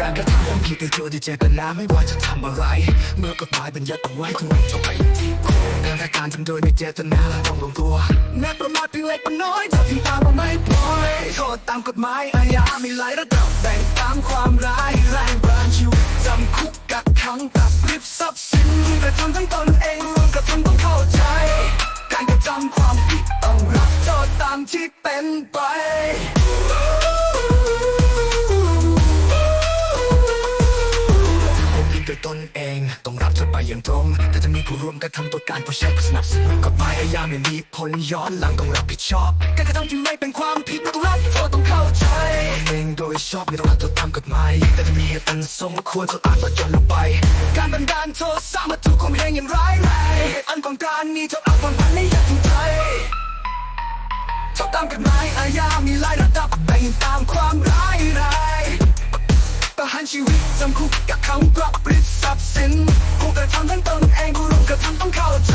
การกระทำของผิดโดยตัวที่เจตนาไม่ว่าจะทำอะไร เมื่อกฎหมายบัญญัติเอาไว้ต้องจบไปที่คการแต่การทำโดยไม่เจตนาต้องลงตัวแม้ประมาทเพียงเล็กน้อยถ้าทิ้งตามมาไม่ปล่อยโทษตามกฎหมายอาญามีหลายระดับแบ่งตามความร้ายแรงประชิวจำคุกกักขังปรับริบทรัพย์สินกระทำทั้งตนเองรวมกระทำต้องเข้าใจ การกระทำความผิดต้องรับโทษตามที่เป็นไป องต้องรับโทษไปอย่างตรง แต่จะมีผู้ร่วมกระทำตัวการผู้ใช้ผู้สนับสนุนกฎหมายอาญาไม่มีผลย้อนหลังต้องรับผิดชอบการกระทำที่ไม่เป็นความผิดต้องรับโทษต้องเข้าใจเองโดยชอบไม่ต้องรับโทษตามกฎหมายแต่จะมีเหตุอันสมควรต้องอ่านต่อจนลงไป การบันดาลโทษสร้างมาถูกข่มเหงอย่างร้ายแรงเหตุอันของการมีโทษอักวันพันในอย่าถูกใจชอบตามกฎหมายอาญามีหลายระดับแบ่งตามความร้ายแรงประหารชีวิตจำคุกกับขังปรับปริ ดทรัพย์สินผู้กระทำทั้งตนเองผู้ร่วมกระทำต้องเข้าใจ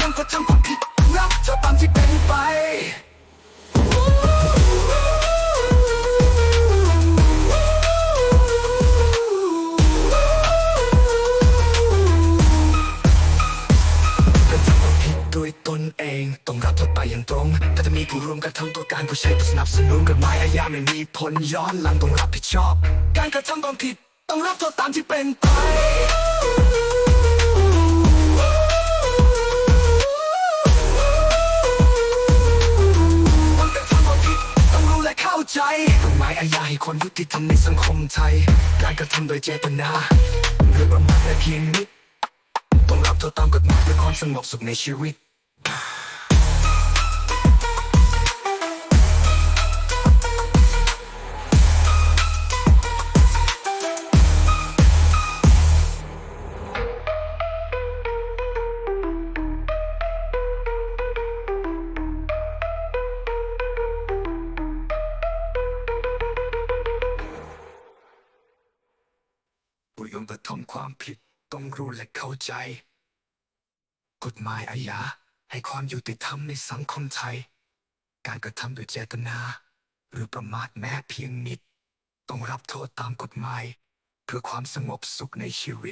ยังกระทำความผิดรับโทษตามที่เป็นไปกระทำความผิดโดยตนเองต้องรับโทษไปอย่างตรง แต่จะมีผู้ร่วมกระทำตัวการผู้ใช้ผู้สนับสนุนกฎหมายอาญาไม่มีผลย้อนหลังต้องรับผิดชอบ การกระทำความผิด ต้องรับโทษตามที่เป็นไปต้องกระทำความผิดต้องรู้และเข้าใจกฎหมายอาญาให้คนยุติธรรมในสังคมไทย การกระทำโดยเจตนาหรือประมาทแต่เพียงนิดต้องรับโทษตามกฎหมายเพื่อความสงบสุขในชีวิต ต้องกระทำความผิด ต้องรู้และเข้าใจ กฎหมายอาญาให้ความยุติธรรมในสังคมไทย การกระทำโดยเจตนา หรือประมาทแม้เพียงนิด ต้องรับโทษตามกฎหมาย เพื่อความสงบสุขในชีวิต